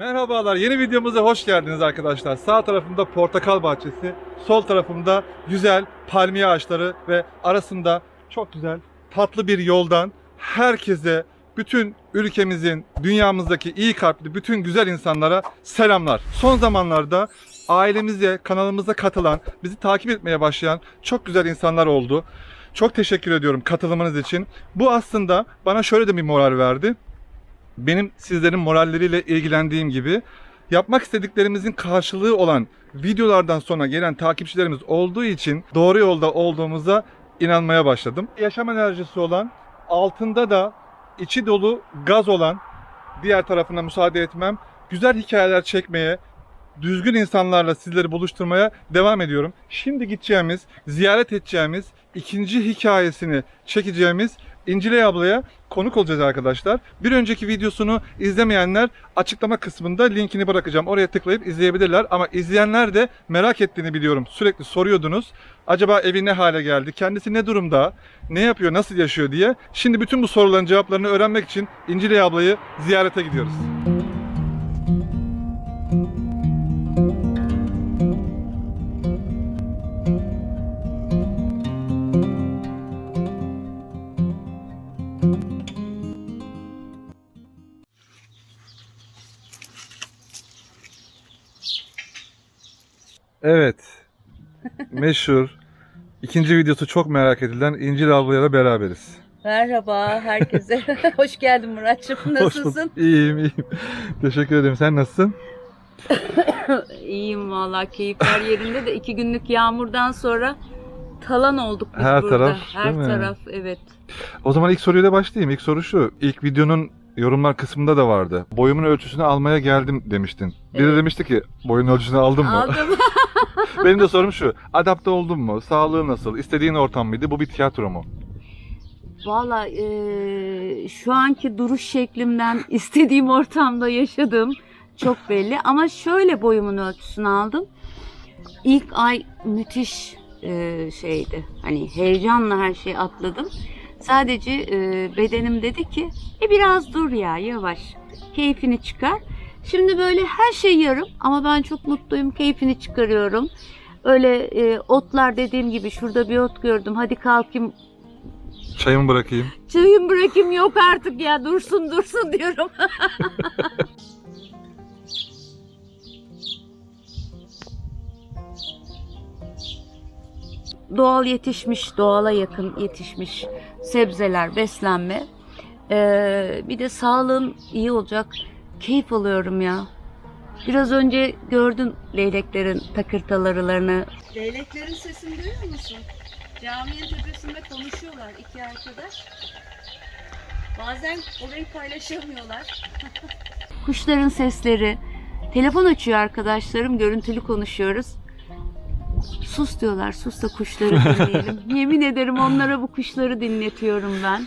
Merhabalar, yeni videomuza hoş geldiniz arkadaşlar. Sağ tarafımda portakal bahçesi, sol tarafımda güzel palmiye ağaçları ve arasında çok güzel tatlı bir yoldan herkese, bütün ülkemizin, dünyamızdaki iyi kalpli bütün güzel insanlara selamlar. Son zamanlarda ailemize, kanalımıza katılan, bizi takip etmeye başlayan çok güzel insanlar oldu. Çok teşekkür ediyorum katılımınız için. Bu aslında bana şöyle de bir moral verdi benim sizlerin moralleriyle ilgilendiğim gibi yapmak istediklerimizin karşılığı olan videolardan sonra gelen takipçilerimiz olduğu için doğru yolda olduğumuza inanmaya başladım. Yaşam enerjisi olan, altında da içi dolu gaz olan diğer tarafına müsaade etmem. Güzel hikayeler çekmeye, düzgün insanlarla sizleri buluşturmaya devam ediyorum. Şimdi gideceğimiz, ziyaret edeceğimiz, ikinci hikayesini çekeceğimiz İncilay ablaya konuk olacağız arkadaşlar. Bir önceki videosunu izlemeyenler açıklama kısmında linkini bırakacağım. Oraya tıklayıp izleyebilirler. Ama izleyenler de merak ettiğini biliyorum. Sürekli soruyordunuz. Acaba evi ne hale geldi? Kendisi ne durumda? Ne yapıyor? Nasıl yaşıyor diye. Şimdi bütün bu soruların cevaplarını öğrenmek için İncilay ablayı ziyarete gidiyoruz. Evet. Meşhur. ikinci videosu çok merak edilen İncil ablayla beraberiz. Merhaba herkese. Hoş geldin Muratçım. Nasılsın? İyiyim iyiyim. Teşekkür ederim. Sen nasılsın? İyiyim valla. Keyifler yerinde de iki günlük yağmurdan sonra talan olduk biz Her burada. taraf, Her değil mi? taraf evet. O zaman ilk soruyla başlayayım. İlk soru şu. İlk videonun yorumlar kısmında da vardı. Boyumun ölçüsünü almaya geldim demiştin. Biri Evet. demişti ki boyun ölçüsünü aldın mı? Aldım. Benim de sorum şu. Adapte oldun mu? Sağlığı nasıl? İstediğin ortam mıydı? Bu bir tiyatro mu? Valla eee, şu anki duruş şeklimden istediğim ortamda yaşadım. Çok belli. Ama şöyle boyumun ölçüsünü aldım. İlk ay müthiş eee, şeydi. Hani heyecanla her şeyi atladım. Sadece eee, bedenim dedi ki e biraz dur ya yavaş. Keyfini çıkar. Şimdi böyle her şey yarım ama ben çok mutluyum. Keyfini çıkarıyorum. Öyle eee, otlar dediğim gibi şurada bir ot gördüm. Hadi kalkayım Çayımı bırakayım. Çayım bırakayım yok artık ya dursun dursun diyorum. Doğal yetişmiş, doğala yakın yetişmiş sebzeler, beslenme. Ee, bir de sağlığım iyi olacak. Keyif alıyorum ya. Biraz önce gördün leyleklerin takırtalarılarını. Leyleklerin sesini duyuyor musun? Caminin tepesinde konuşuyorlar iki arkadaş. Bazen orayı paylaşamıyorlar. Kuşların sesleri. Telefon açıyor arkadaşlarım, görüntülü konuşuyoruz. Sus diyorlar, sus da kuşları dinleyelim. Yemin ederim onlara bu kuşları dinletiyorum ben.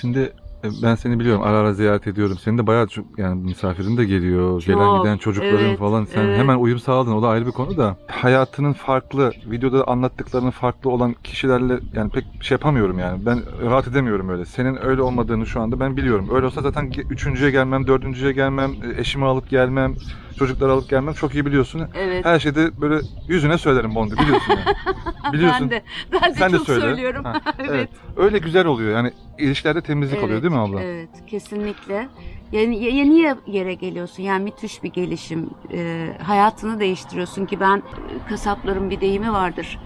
Şimdi e, ben seni biliyorum ara ara ziyaret ediyorum. Senin de bayağı çok yani misafirin de geliyor. Gelen Çok, giden çocukların evet, falan. Sen evet. hemen uyum sağladın. O da ayrı bir konu da. Hayatının farklı, videoda anlattıklarının farklı olan kişilerle yani pek şey yapamıyorum yani. Ben rahat edemiyorum öyle. Senin öyle olmadığını şu anda ben biliyorum. Öyle olsa zaten üçüncüye gelmem, dördüncüye gelmem, e, eşimi alıp gelmem, çocukları alıp gelmem. Çok iyi biliyorsun. Evet. Her şeyde böyle yüzüne söylerim Bondi biliyorsun yani. Biliyorsun. Ben de, ben de Sen de çok söyle. söylüyorum. Ha, evet. Öyle güzel oluyor. Yani ilişkilerde temizlik oluyor değil mi abla? Evet, kesinlikle. Yani ya- yeni yere geliyorsun. Yani müthiş bir gelişim. Ee, hayatını değiştiriyorsun ki ben e, kasapların bir deyimi vardır.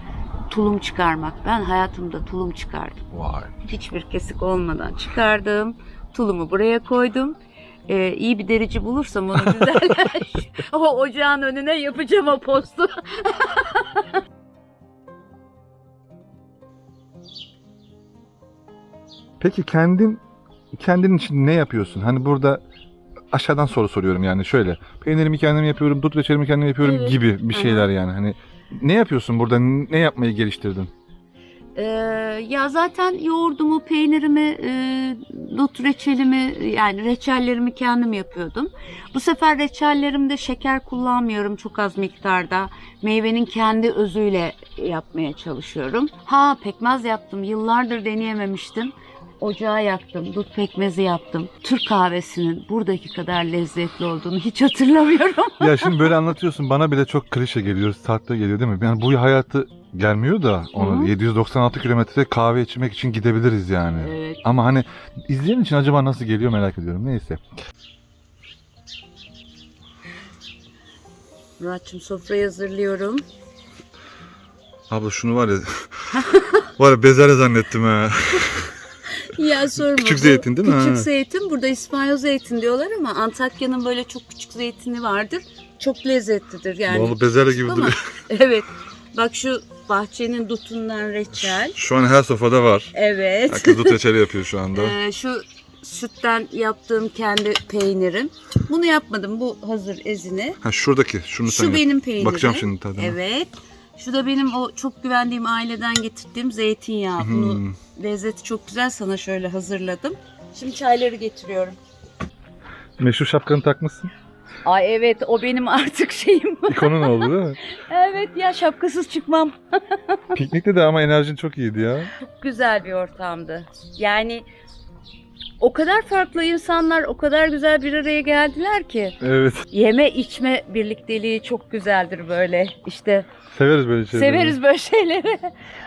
Tulum çıkarmak. Ben hayatımda tulum çıkardım. Vay. Hiçbir kesik olmadan çıkardım. Tulumu buraya koydum. Ee, iyi bir derici bulursam onu güzel o ocağın önüne yapacağım o postu. Peki kendin kendin için ne yapıyorsun? Hani burada aşağıdan soru soruyorum yani şöyle. Peynirimi kendim yapıyorum, dut reçelimi kendim yapıyorum Evet. gibi bir şeyler yani. Hani ne yapıyorsun burada? Ne yapmayı geliştirdin? Ee, ya zaten yoğurdumu, peynirimi, e, dut reçelimi yani reçellerimi kendim yapıyordum. Bu sefer reçellerimde şeker kullanmıyorum çok az miktarda. Meyvenin kendi özüyle yapmaya çalışıyorum. Ha pekmez yaptım. Yıllardır deneyememiştim. ocağı yaktım, dut pekmezi yaptım. Türk kahvesinin buradaki kadar lezzetli olduğunu hiç hatırlamıyorum. ya şimdi böyle anlatıyorsun bana bile çok klişe geliyor, saatte geliyor değil mi? Yani bu hayatı gelmiyor da onu Hı. 796 kilometre kahve içmek için gidebiliriz yani. Evet. Ama hani izleyen için acaba nasıl geliyor merak ediyorum. Neyse. Muratçım sofrayı hazırlıyorum. Abla şunu var ya var ya bezelye zannettim ha. Ya sorma. Küçük zeytin değil mi? Küçük Ha. zeytin. Burada İspanyol zeytin diyorlar ama Antakya'nın böyle çok küçük zeytini vardır. Çok lezzetlidir yani. Vallahi bezelye gibi duruyor. Evet. Bak şu bahçenin dutundan reçel. Şu an her sofrada var. Evet. Herkes dut reçeli yapıyor şu anda. Ee, şu sütten yaptığım kendi peynirim. Bunu yapmadım. Bu hazır ezine. Ha şuradaki şunu sen Şu yap. benim peynirim. Bakacağım şimdi tadına. Evet. Şu da benim o çok güvendiğim aileden getirdiğim zeytinyağı. Bunu Hmm. lezzeti çok güzel sana şöyle hazırladım. Şimdi çayları getiriyorum. Meşhur şapkanı takmışsın. Ay evet o benim artık şeyim. İkonun oldu değil mi? evet ya şapkasız çıkmam. Piknikte de ama enerjin çok iyiydi ya. Çok güzel bir ortamdı. Yani o kadar farklı insanlar o kadar güzel bir araya geldiler ki. Evet. Yeme içme birlikteliği çok güzeldir böyle. İşte Severiz böyle şeyleri. severiz böyle şeyleri.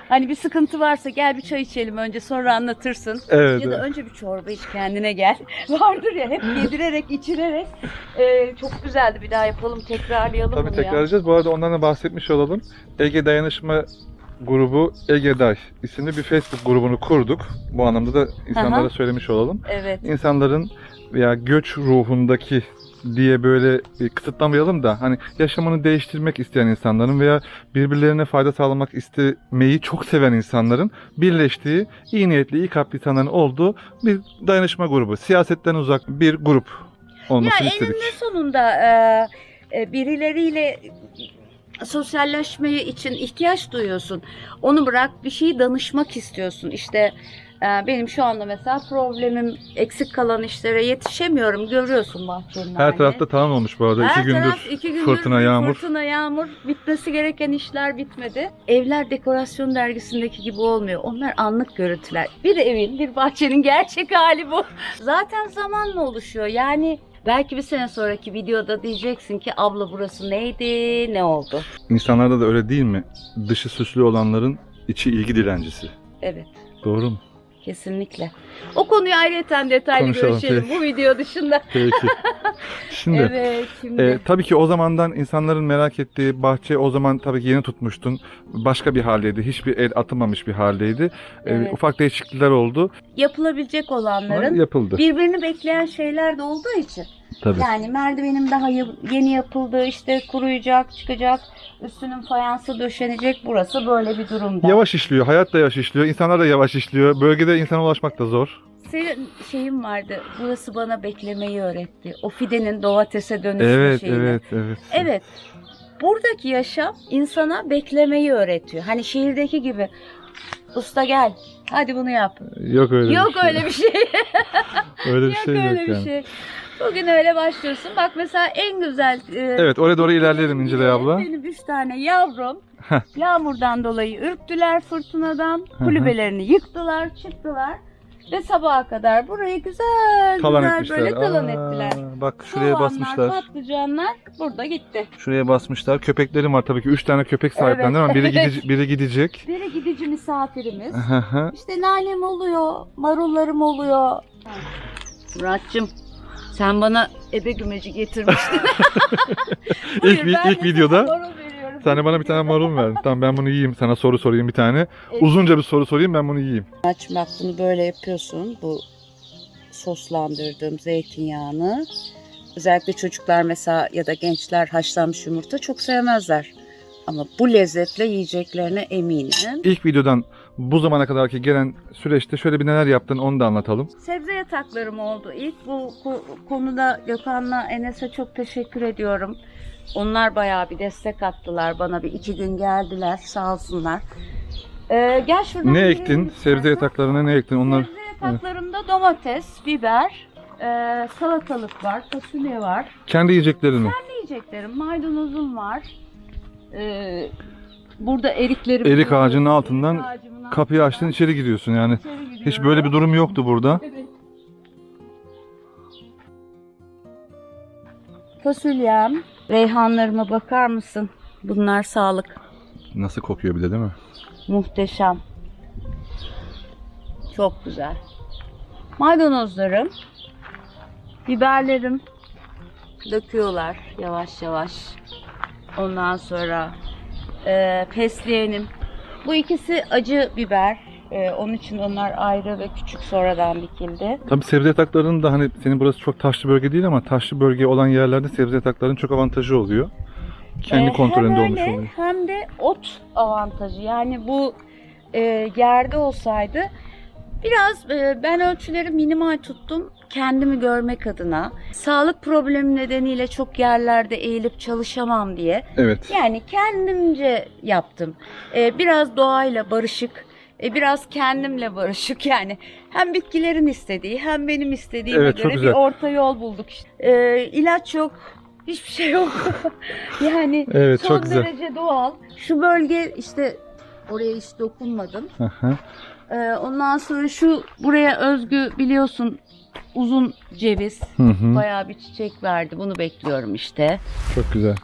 Hani bir sıkıntı varsa gel bir çay içelim önce sonra anlatırsın. Evet. Ya da evet. önce bir çorba iç kendine gel. Vardır ya hep yedirerek içirerek. Ee, çok güzeldi bir daha yapalım tekrarlayalım Tabii bunu ya. tekrar edeceğiz. Bu arada ondan da bahsetmiş olalım. Ege Dayanışma grubu Egeday isimli bir Facebook grubunu kurduk. Bu anlamda da insanlara Aha. söylemiş olalım. Evet. İnsanların veya göç ruhundaki diye böyle kısıtlamayalım da hani yaşamını değiştirmek isteyen insanların veya birbirlerine fayda sağlamak istemeyi çok seven insanların birleştiği iyi niyetli, iyi kalpli insanların olduğu bir dayanışma grubu. Siyasetten uzak bir grup olmasını Ya istedik. eninde sonunda e, e, birileriyle sosyalleşmeye için ihtiyaç duyuyorsun. Onu bırak bir şeyi danışmak istiyorsun. İşte benim şu anda mesela problemim eksik kalan işlere yetişemiyorum. Görüyorsun bahçenin Her halini. tarafta tamam olmuş bu arada. Her iki gündür, taraf iki gündür fırtına, yağmur. Fırtına, yağmur. Bitmesi gereken işler bitmedi. Evler dekorasyon dergisindeki gibi olmuyor. Onlar anlık görüntüler. Bir evin, bir bahçenin gerçek hali bu. Zaten zamanla oluşuyor. Yani belki bir sene sonraki videoda diyeceksin ki abla burası neydi, ne oldu? İnsanlarda da öyle değil mi? Dışı süslü olanların içi ilgi dilencisi. Evet. Doğru mu? Kesinlikle. O konuyu ayrıca detaylı Konuşalım, görüşelim peki. bu video dışında. Peki. Şimdi Evet şimdi. e, tabii ki o zamandan insanların merak ettiği bahçe o zaman tabii ki yeni tutmuştun. Başka bir haldeydi. Hiçbir el atılmamış bir haldeydi. E, Evet. ufak değişiklikler oldu. Yapılabilecek olanların Yapıldı. birbirini bekleyen şeyler de olduğu için. Tabii. Yani merdivenim daha yeni yapıldı, işte kuruyacak, çıkacak, üstünün fayansı döşenecek. Burası böyle bir durumda. Yavaş işliyor. Hayat da yavaş işliyor. İnsanlar da yavaş işliyor. Bölgede insana ulaşmak da zor. Senin şeyim vardı, burası bana beklemeyi öğretti. O fidenin domatese dönüşme Evet, şeyini. evet, evet. Evet. Buradaki yaşam insana beklemeyi öğretiyor. Hani şehirdeki gibi usta gel, hadi bunu yap. Yok öyle yok bir şey. öyle bir şey. Öyle bir yok şey yok öyle bir yani. şey. Bugün öyle başlıyorsun. Bak mesela en güzel e, Evet, oraya doğru ilerleyelim İncilay abla. Benim üç tane yavrum yağmurdan dolayı ürktüler fırtınadan. Kulübelerini yıktılar, çıktılar. Ve sabaha kadar burayı güzel Kalan güzel etmişler. böyle kalan Aa, ettiler. Bak şuraya Soğanlar, basmışlar. patlıcanlar burada gitti. Şuraya basmışlar. Köpeklerim var tabii ki. Üç tane köpek sahiplendim ama biri, Evet. gidici- biri gidecek. Biri gidici misafirimiz. İşte nanem oluyor, marullarım oluyor. Muratçım sen bana ebe gümeci getirmiştin. Buyur, İlk- ben ilk de videoda sana marul veriyorum. Sen de bana bir tane marul verdin. Tamam ben bunu yiyeyim. Sana soru sorayım bir tane. Uzunca bir soru sorayım ben bunu yiyeyim. Aç bak bunu böyle yapıyorsun. Bu soslandırdığım zeytinyağını. Özellikle çocuklar mesela ya da gençler haşlanmış yumurta çok sevmezler. Ama bu lezzetle yiyeceklerine eminim. İlk videodan bu zamana kadarki gelen süreçte şöyle bir neler yaptın onu da anlatalım. Sebze yataklarım oldu. İlk bu ko- konuda Gökhan'la Enes'e çok teşekkür ediyorum. Onlar bayağı bir destek attılar bana. Bir iki gün geldiler sağ olsunlar. Ee, gel şuradan Ne ektin? Sebze yataklarına ne ektin? Onlar Sebze yataklarımda domates, biber, e, salatalık var, fasulye var. kendi yiyeceklerini. Ne yiyeceklerim? Maydanozum var. Ee, Burada erikleri Erik ağacının altından Erik Kapıyı açtın içeri gidiyorsun yani. içeri. Hiç böyle bir durum yoktu burada. Evet. Fasulyem, reyhanlarıma bakar mısın? Bunlar sağlık. Nasıl kokuyor bir de değil mi? Muhteşem. Çok güzel. Maydanozlarım, biberlerim döküyorlar yavaş yavaş. Ondan sonra e, fesleğenim. Bu ikisi acı biber. E, onun için onlar ayrı ve küçük sonradan dikildi. Tabii sebze yataklarının da hani senin burası çok taşlı bölge değil ama taşlı bölge olan yerlerde sebze yataklarının çok avantajı oluyor. Kendi Ee, kontrolünde hem olmuş öyle, oluyor. Hem de ot avantajı. Yani bu e, yerde olsaydı biraz e, ben ölçüleri minimal tuttum kendimi görmek adına. Sağlık problemi nedeniyle çok yerlerde eğilip çalışamam diye. Evet. Yani kendimce yaptım. E, biraz doğayla barışık. e, Biraz kendimle barışık yani. Hem bitkilerin istediği hem benim istediğime Evet, göre güzel. bir orta yol bulduk işte. İlaç yok, hiçbir şey yok. yani Evet Son çok güzel. derece doğal. Şu bölge işte oraya hiç dokunmadım. Hı hı. Ee, ondan sonra şu buraya özgü biliyorsun uzun ceviz. Hı hı. Bayağı bir çiçek verdi. Bunu bekliyorum işte. Çok güzel.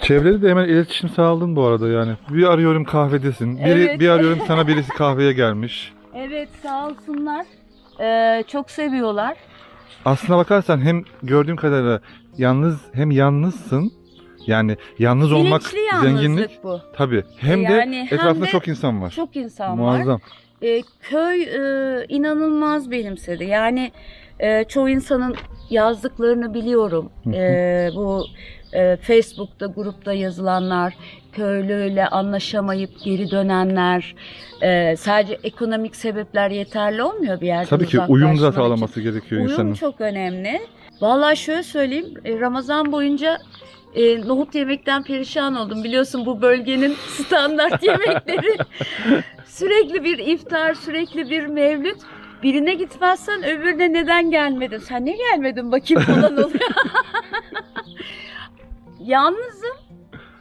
Çevrede de hemen iletişim sağladın bu arada yani. Bir arıyorum kahvedesin. Biri, Evet. Bir arıyorum sana birisi kahveye gelmiş. Evet sağ olsunlar. Ee, çok seviyorlar. Aslına bakarsan hem gördüğüm kadarıyla yalnız hem yalnızsın. Yani yalnız olmak Bilinçli yalnızlık zenginlik. bu. Tabii. Hem de Yani hem etrafında de çok insan var. Çok insan var. Muazzam. Ee, köy e, inanılmaz benimsedi. Yani e, çoğu insanın yazdıklarını biliyorum. Hı hı. Ee, bu e, Facebook'ta grupta yazılanlar, köylüyle anlaşamayıp geri dönenler, e, sadece ekonomik sebepler yeterli olmuyor bir yerden Tabii ki uyum da sağlaması gerekiyor Uyum insanın. çok önemli. Vallahi şöyle söyleyeyim, e, Ramazan boyunca e, nohut yemekten perişan oldum. Biliyorsun bu bölgenin standart yemekleri. sürekli bir iftar, sürekli bir mevlüt. Birine gitmezsen öbürüne neden gelmedin? Sen ne gelmedin bakayım falan oluyor. Yalnızım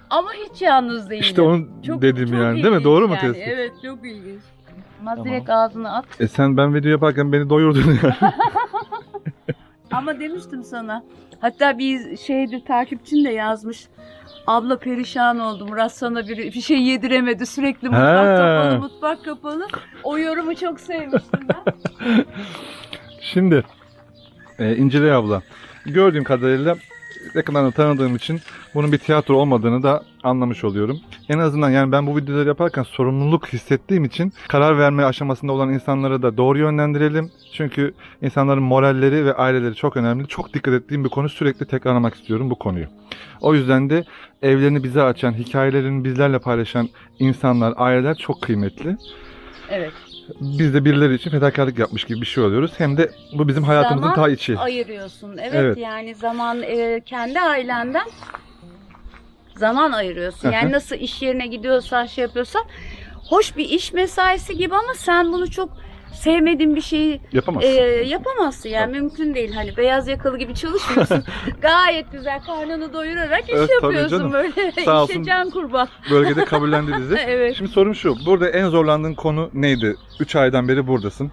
ama hiç yalnız değilim. İşte onu Çok- dedim çok yani değil mi? Doğru mu yani. tespit? Evet çok ilginç. Ama Tamam. direkt ağzına at. E sen ben video yaparken beni doyurdun ya. Ama demiştim sana. Hatta bir şeydi takipçin de yazmış. Abla perişan oldum. Murat sana bir, bir şey yediremedi. Sürekli mutfak He. kapalı, mutfak kapalı. O yorumu çok sevmiştim ben. Şimdi e, İncilay abla gördüğüm kadarıyla yakından tanıdığım için bunun bir tiyatro olmadığını da anlamış oluyorum. En azından yani ben bu videoları yaparken sorumluluk hissettiğim için karar verme aşamasında olan insanları da doğru yönlendirelim. Çünkü insanların moralleri ve aileleri çok önemli. Çok dikkat ettiğim bir konu sürekli tekrarlamak istiyorum bu konuyu. O yüzden de evlerini bize açan, hikayelerini bizlerle paylaşan insanlar, aileler çok kıymetli. Evet. Biz de birileri için fedakarlık yapmış gibi bir şey oluyoruz. Hem de bu bizim hayatımızın Zaman ta içi. Ayırıyorsun. Evet, Evet. yani zaman e, kendi ailenden zaman ayırıyorsun. Hı hı. Yani nasıl iş yerine gidiyorsan şey yapıyorsan hoş bir iş mesaisi gibi ama sen bunu çok sevmediğin bir şeyi Yapamazsın. Ee, yapamazsın yani mümkün değil hani beyaz yakalı gibi çalışmıyorsun gayet güzel karnını doyurarak iş Evet, tabii yapıyorsun böyle Sağ işe olsun. can kurban Bölgede kabullendi bizi. evet Şimdi sorum şu. Burada en zorlandığın konu neydi? 3 aydan beri buradasın.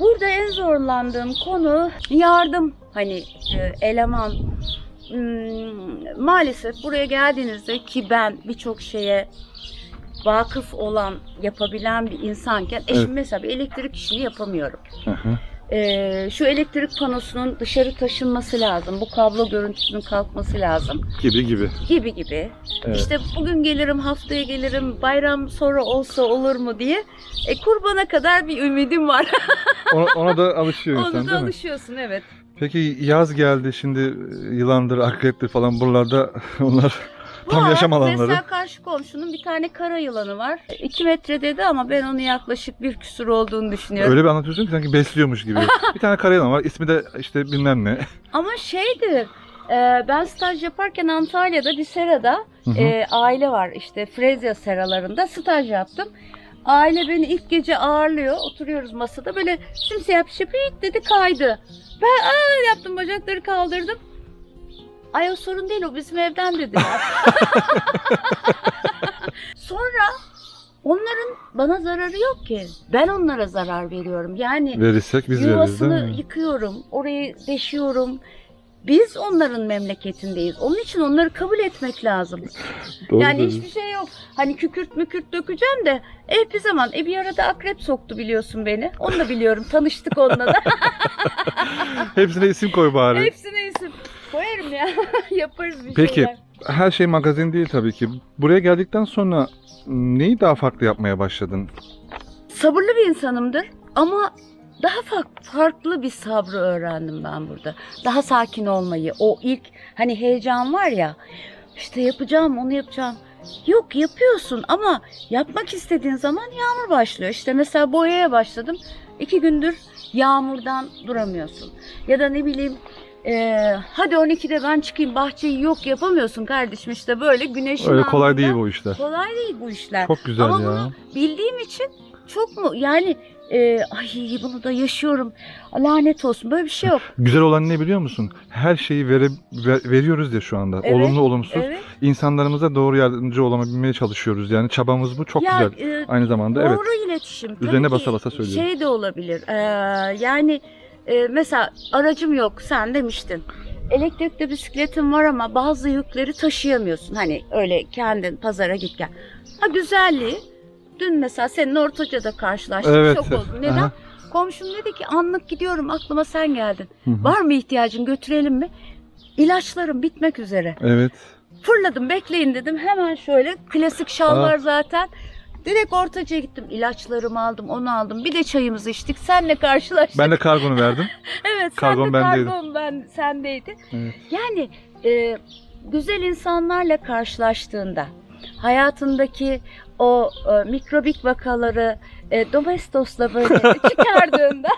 burada en zorlandığım konu yardım hani e, eleman Hmm, maalesef buraya geldiğinizde ki ben birçok şeye vakıf olan yapabilen bir insanken eşim Evet. mesela bir elektrik işini yapamıyorum Hı hı. Ee, şu elektrik panosunun dışarı taşınması lazım. Bu kablo görüntüsünün kalkması lazım. Gibi gibi. Gibi gibi. Evet. İşte bugün gelirim, haftaya gelirim, bayram sonra olsa olur mu diye. E, kurbana kadar bir ümidim var. Ona, ona da alışıyor insan Onu da değil mi? alışıyorsun evet. Peki yaz geldi şimdi e, yılandır, akreptir falan buralarda onlar tam yaşam alanları. Mesela karşı komşunun bir tane kara yılanı var. 2 metre dedi ama ben onu yaklaşık bir küsur olduğunu düşünüyorum. Öyle bir anlatıyorsun ki sanki besliyormuş gibi. bir tane karayalan var. ismi de işte bilmem ne. Ama şeydir, e, ben staj yaparken Antalya'da bir serada Hı hı. e, aile var işte Frezya seralarında staj yaptım. Aile beni ilk gece ağırlıyor. Oturuyoruz masada böyle simsiyah bir şey dedi kaydı. Ben aa yaptım bacakları kaldırdım. Ay o sorun değil o bizim evden dediler. Sonra onların bana zararı yok ki. Ben onlara zarar veriyorum. Yani Verirsek biz veririz yuvasını değil mi? yıkıyorum, orayı deşiyorum. Biz onların memleketindeyiz. Onun için onları kabul etmek lazım. Doğru yani diyorsun. hiçbir şey yok. Hani kükürt mükürt dökeceğim de e bir zaman e bir arada akrep soktu biliyorsun beni. Onu da biliyorum. Tanıştık onunla da. Hepsine isim koy bari. Hepsine isim koyarım ya. Yaparız bir Peki. şeyler. Her şey magazin değil tabii ki. Buraya geldikten sonra neyi daha farklı yapmaya başladın? Sabırlı bir insanımdır ama daha fa- farklı bir sabrı öğrendim ben burada. Daha sakin olmayı. O ilk hani heyecan var ya. işte yapacağım, onu yapacağım. Yok yapıyorsun ama yapmak istediğin zaman yağmur başlıyor. İşte mesela boyaya başladım. İki gündür yağmurdan duramıyorsun. Ya da ne bileyim eee, hadi 12'de ben çıkayım bahçeyi yok yapamıyorsun kardeşim işte böyle güneşin Öyle kolay altında. değil bu işler. Kolay değil bu işler. Çok güzel Ama ya. bunu bildiğim için çok mu yani e, ay bunu da yaşıyorum lanet olsun böyle bir şey yok. Güzel olan ne biliyor musun? Her şeyi vere, ver- veriyoruz ya şu anda. Evet, Olumlu olumsuz. Evet. İnsanlarımıza doğru yardımcı olabilmeye çalışıyoruz. Yani çabamız bu çok Ya, güzel. e, Aynı zamanda evet. Doğru iletişim. Üzerine basa basa söylüyorum. Şey de olabilir. e, yani e, mesela aracım yok sen demiştin. Elektrikli bisikletin var ama bazı yükleri taşıyamıyorsun. Hani öyle kendin pazara git gel. Ha güzelliği. Dün mesela senin Ortaca'da karşılaştık. Evet. Şok oldum. Neden? Aha. Komşum dedi ki anlık gidiyorum aklıma sen geldin. Hı hı. Var mı ihtiyacın götürelim mi? İlaçlarım bitmek üzere. Evet. Fırladım bekleyin dedim. Hemen şöyle klasik şalvar zaten. Direkt ortacaya gittim. İlaçlarımı aldım, onu aldım. Bir de çayımızı içtik. Senle karşılaştık. Ben de kargonu verdim. evet, kargon sen de bendeydi. kargon ben sendeydi. Evet. Yani e, güzel insanlarla karşılaştığında hayatındaki o e, mikrobik vakaları e, domestosla böyle çıkardığında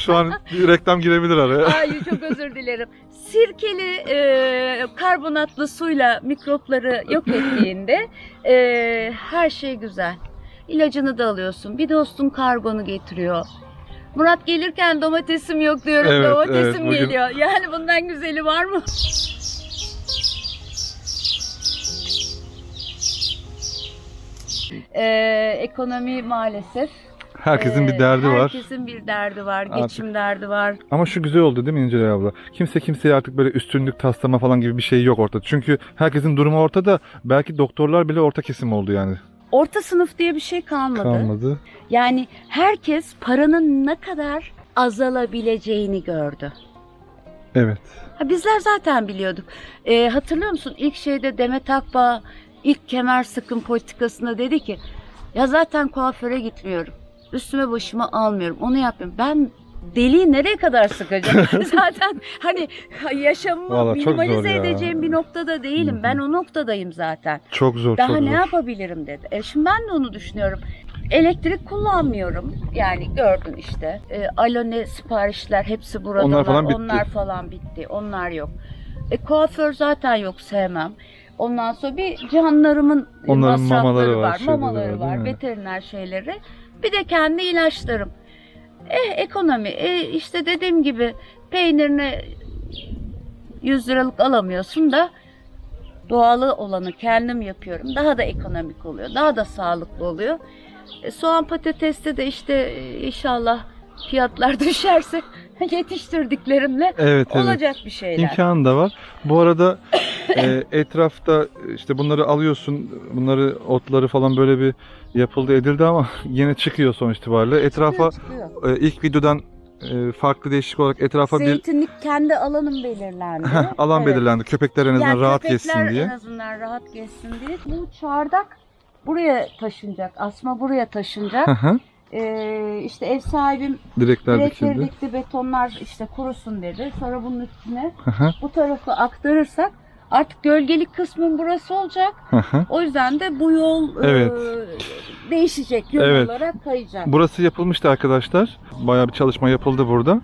Şu an bir reklam girebilir araya. Ay çok özür dilerim. Sirkeli e, karbonatlı suyla mikropları yok ettiğinde e, her şey güzel. İlacını da alıyorsun. Bir dostun kargonu getiriyor. Murat gelirken domatesim yok diyorum. Evet, domatesim evet, bugün- geliyor. Yani bundan güzeli var mı? E, ekonomi maalesef. Herkesin bir derdi var. Herkesin bir derdi var. Artık- Geçim derdi var. Ama şu güzel oldu değil mi İncele abla? Kimse kimseye artık böyle üstünlük taslama falan gibi bir şey yok ortada. Çünkü herkesin durumu ortada. Belki doktorlar bile orta kesim oldu yani. Orta sınıf diye bir şey kalmadı. Kalmadı. Yani herkes paranın ne kadar azalabileceğini gördü. Evet. Ha, bizler zaten biliyorduk. Ee, hatırlıyor musun ilk şeyde Demet Akbağ ilk kemer sıkım politikasında dedi ki ya zaten kuaföre gitmiyorum. Üstüme başıma almıyorum. Onu yapıyorum. Ben deliği nereye kadar sıkacağım? zaten hani yaşamımı Vallahi çok zor minimalize ya. edeceğim bir noktada değilim. Ben o noktadayım zaten. Çok zor, Daha çok ne zor. yapabilirim dedi. E şimdi ben de onu düşünüyorum. Elektrik kullanmıyorum. Yani gördün işte. E, Alone siparişler hepsi burada. Onlar falan bitti. Onlar falan bitti. Onlar yok. E, kuaför zaten yok sevmem. Ondan sonra bir canlarımın Onların masrafları mamaları var, var, şeyleri mamaları var, var, veteriner şeyleri. Bir de kendi ilaçlarım. Eh ekonomi. E, işte dediğim gibi peynirini 100 liralık alamıyorsun da doğalı olanı kendim yapıyorum. Daha da ekonomik oluyor. Daha da sağlıklı oluyor. E, soğan patateste de işte e, inşallah fiyatlar düşerse yetiştirdiklerimle Evet evet. olacak bir şeyler. İmkanı da var. Bu arada e, etrafta işte bunları alıyorsun. Bunları otları falan böyle bir yapıldı edildi ama yine çıkıyor sonuç itibariyle. Etrafa Çıkıyor. e, ilk videodan e, farklı değişik olarak etrafa bir Zeytinlik kendi alanım belirlendi. Alan Evet. belirlendi. Köpekler en azından Yani rahat köpekler geçsin diye. en azından rahat geçsin diye. Bu çardak buraya taşınacak. Asma buraya taşınacak. Ee, işte ev sahibim Direkler direkleri dikildi. dikti betonlar işte kurusun dedi. Sonra bunun üstüne hı, bu tarafı aktarırsak artık gölgelik kısmın burası olacak. hı. O yüzden de bu yol e, Evet. değişecek yol Evet. olarak kayacak. Burası yapılmıştı arkadaşlar. Bayağı bir çalışma yapıldı burada.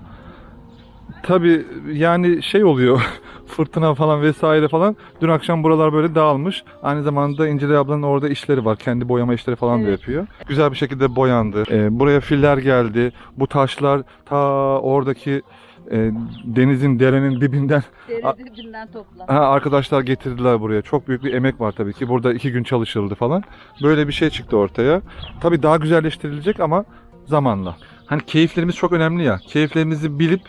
Tabi yani şey oluyor fırtına falan vesaire falan. Dün akşam buralar böyle dağılmış. Aynı zamanda İncile ablanın orada işleri var. Kendi boyama işleri falan da Evet. yapıyor. Güzel bir şekilde boyandı. Ee, buraya filler geldi. Bu taşlar ta oradaki e, denizin, derenin dibinden Dere dibinden topla. ha, arkadaşlar getirdiler buraya. Çok büyük bir emek var tabii ki. Burada iki gün çalışıldı falan. Böyle bir şey çıktı ortaya. Tabii daha güzelleştirilecek ama zamanla. Hani keyiflerimiz çok önemli ya. Keyiflerimizi bilip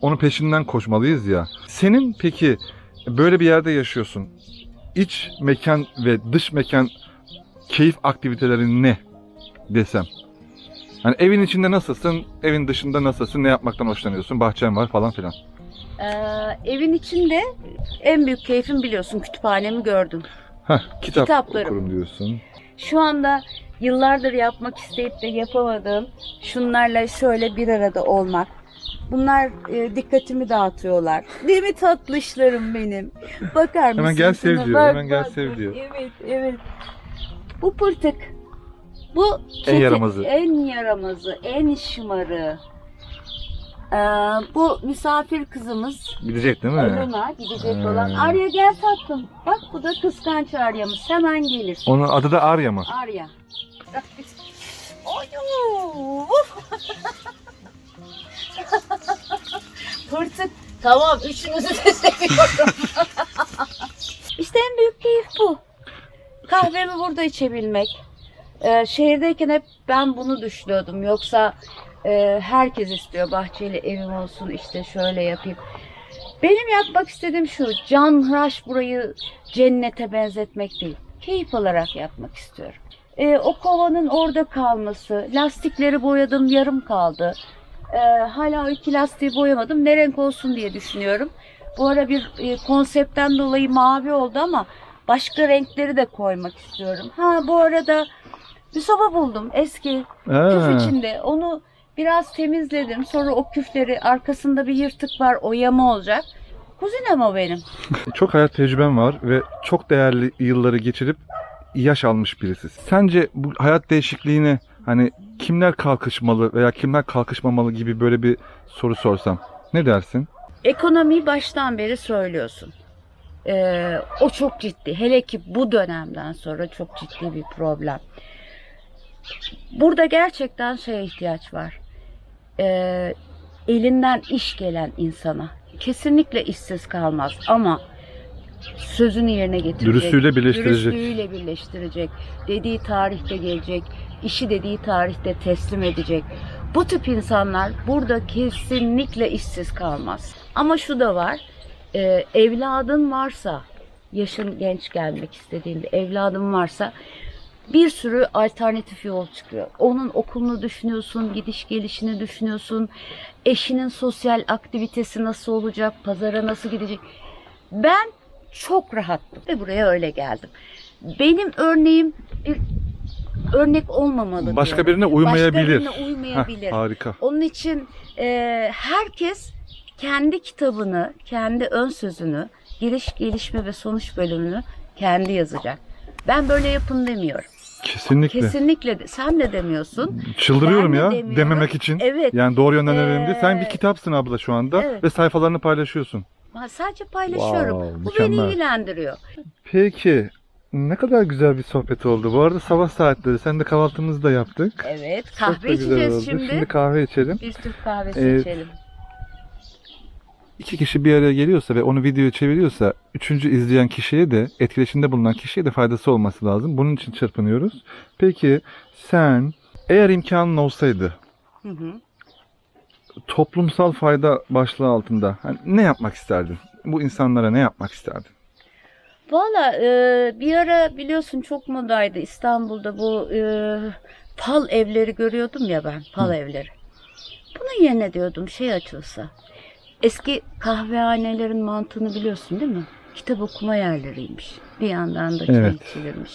onun peşinden koşmalıyız ya. Senin peki böyle bir yerde yaşıyorsun. İç mekan ve dış mekan keyif aktivitelerin ne desem? Hani evin içinde nasılsın, evin dışında nasılsın, ne yapmaktan hoşlanıyorsun, bahçen var falan filan. Ee, evin içinde en büyük keyfim biliyorsun kütüphanemi gördün. Heh, kitap Kitaplarım. okurum diyorsun. Şu anda yıllardır yapmak isteyip de yapamadığım şunlarla şöyle bir arada olmak. Bunlar e, dikkatimi dağıtıyorlar. Değil mi tatlışlarım benim? Bakar mısın? Hemen gel sev diyor, hemen gel sev diyor. Evet, evet. Bu pırtık. Bu En yaramazı. En yaramazı, en şımarı. Ee, bu misafir kızımız Gidecek değil mi? Elena gidecek Hmm. olan. Arya gel tatlım. Bak bu da kıskanç Arya'mız. Hemen gelir. Onun adı da Arya mı? Arya. Oyu. Pırtık. Tamam üçünüzü de seviyorum. işte en büyük keyif bu. Kahvemi burada içebilmek. Ee, şehirdeyken hep ben bunu düşünüyordum. Yoksa e, herkes istiyor bahçeli evim olsun işte şöyle yapayım. Benim yapmak istediğim şu. Canhıraş burayı cennete benzetmek değil. Keyif alarak yapmak istiyorum. Ee, o kovanın orada kalması, lastikleri boyadım yarım kaldı. Ee, hala iki lastiği boyamadım. Ne renk olsun diye düşünüyorum. Bu ara bir e, konseptten dolayı mavi oldu ama başka renkleri de koymak istiyorum. Ha bu arada bir soba buldum eski Ha. küf içinde. Onu biraz temizledim. Sonra o küfleri arkasında bir yırtık var. O yama olacak. Kuzenim o benim. Çok hayat tecrüben var ve çok değerli yılları geçirip yaş almış birisi. Sence bu hayat değişikliğine hani kimler kalkışmalı veya kimler kalkışmamalı gibi böyle bir soru sorsam ne dersin? Ekonomiyi baştan beri söylüyorsun. Ee, o çok ciddi. Hele ki bu dönemden sonra çok ciddi bir problem. Burada gerçekten şeye ihtiyaç var. Ee, elinden iş gelen insana. Kesinlikle işsiz kalmaz ama sözünü yerine getirecek. Dürüstlüğüyle birleştirecek. Dürüstlüğüyle birleştirecek. Dediği tarihte gelecek. İşi dediği tarihte teslim edecek. Bu tip insanlar burada kesinlikle işsiz kalmaz. Ama şu da var. e, evladın varsa, yaşın genç gelmek istediğinde evladın varsa bir sürü alternatif yol çıkıyor. Onun okulunu düşünüyorsun, gidiş gelişini düşünüyorsun. Eşinin sosyal aktivitesi nasıl olacak, pazara nasıl gidecek. Ben çok rahattım ve buraya öyle geldim. Benim örneğim bir örnek olmamalı. Başka diyorum. birine uymayabilir. Başka birine uymayabilir. Heh, harika. Onun için e, herkes kendi kitabını, kendi ön sözünü, giriş, gelişme ve sonuç bölümünü kendi yazacak. Ben böyle yapın demiyorum. Kesinlikle. Kesinlikle sen de demiyorsun. Çıldırıyorum de ya demiyorum. dememek için. Evet. Yani doğru yönlendirelim diye. Sen Ee, bir kitapsın abla şu anda evet. ve sayfalarını paylaşıyorsun. Ben sadece paylaşıyorum. Wow, Bu beni mükemmel. ilgilendiriyor. Peki ne kadar güzel bir sohbet oldu. Bu arada sabah saatleri sen de kahvaltımızı da yaptık. Evet, Çok kahve güzel içeceğiz şimdi. Şimdi kahve içelim. Bir Türk kahvesi Ee, içelim. İki kişi bir araya geliyorsa ve onu videoya çeviriyorsa üçüncü izleyen kişiye de etkileşimde bulunan kişiye de faydası olması lazım. Bunun için çırpınıyoruz. Peki sen eğer imkanın olsaydı Hı hı. toplumsal fayda başlığı altında hani ne yapmak isterdin? Bu insanlara ne yapmak isterdin? Valla e, bir ara biliyorsun çok modaydı İstanbul'da bu e, pal evleri görüyordum ya ben pal evleri. Bunun yerine diyordum şey açılsa. Eski kahvehanelerin mantığını biliyorsun değil mi? Kitap okuma yerleriymiş. Bir yandan da çay Evet. içilirmiş.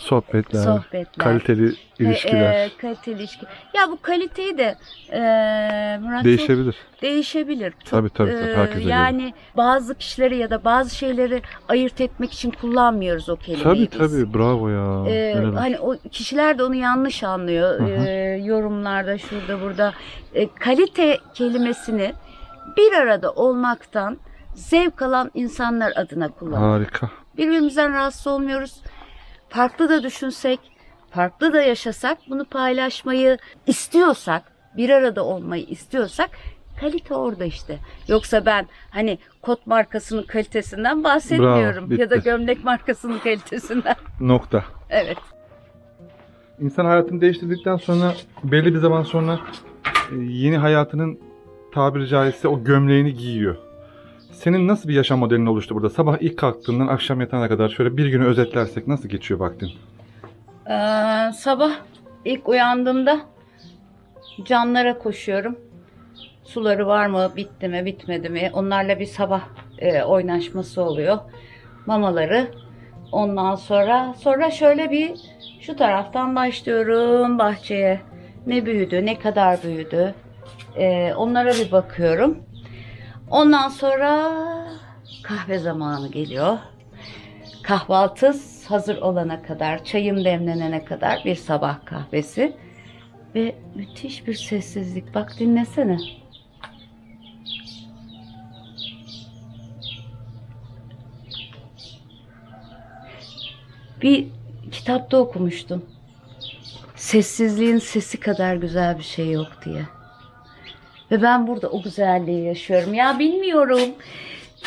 Sohbetler, Sohbetler. kaliteli ilişkiler E, e, kaliteli ilişki. Ya bu kaliteyi de e, Murat çok değişebilir. değişebilir. Çok, Tabii, tabii, tabii. e, Herkese göre. yani bazı kişileri ya da bazı şeyleri ayırt etmek için kullanmıyoruz o kelimeyi Tabii biz. tabii bravo ya. Ee, hani o kişiler de onu yanlış anlıyor Hı hı. Ee, yorumlarda şurada burada Ee, kalite kelimesini bir arada olmaktan zevk alan insanlar adına kullanıyoruz. Harika. Birbirimizden rahatsız olmuyoruz. Farklı da düşünsek, farklı da yaşasak, bunu paylaşmayı istiyorsak, bir arada olmayı istiyorsak Kalite orada işte. Yoksa ben hani kot markasının kalitesinden bahsetmiyorum. Bravo, ya da gömlek markasının kalitesinden. Nokta. Evet. İnsan hayatını değiştirdikten sonra belli bir zaman sonra e, yeni hayatının tabiri caizse o gömleğini giyiyor. Senin nasıl bir yaşam modelin oluştu burada? Sabah ilk kalktığından akşam yatana kadar şöyle bir günü özetlersek nasıl geçiyor vaktin? Ee, sabah ilk uyandığımda canlara koşuyorum. Suları var mı, bitti mi, bitmedi mi? Onlarla bir sabah e, oynaşması oluyor. Mamaları. Ondan sonra sonra şöyle bir şu taraftan başlıyorum bahçeye. Ne büyüdü, ne kadar büyüdü. Ee, onlara bir bakıyorum. Ondan sonra kahve zamanı geliyor. Kahvaltı hazır olana kadar, çayım demlenene kadar bir sabah kahvesi ve müthiş bir sessizlik. Bak dinlesene. Bir kitapta okumuştum. Sessizliğin sesi kadar güzel bir şey yok diye. Ve ben burada o güzelliği yaşıyorum. Ya bilmiyorum.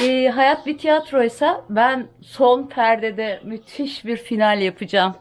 Ee, hayat bir tiyatroysa ben son perdede müthiş bir final yapacağım.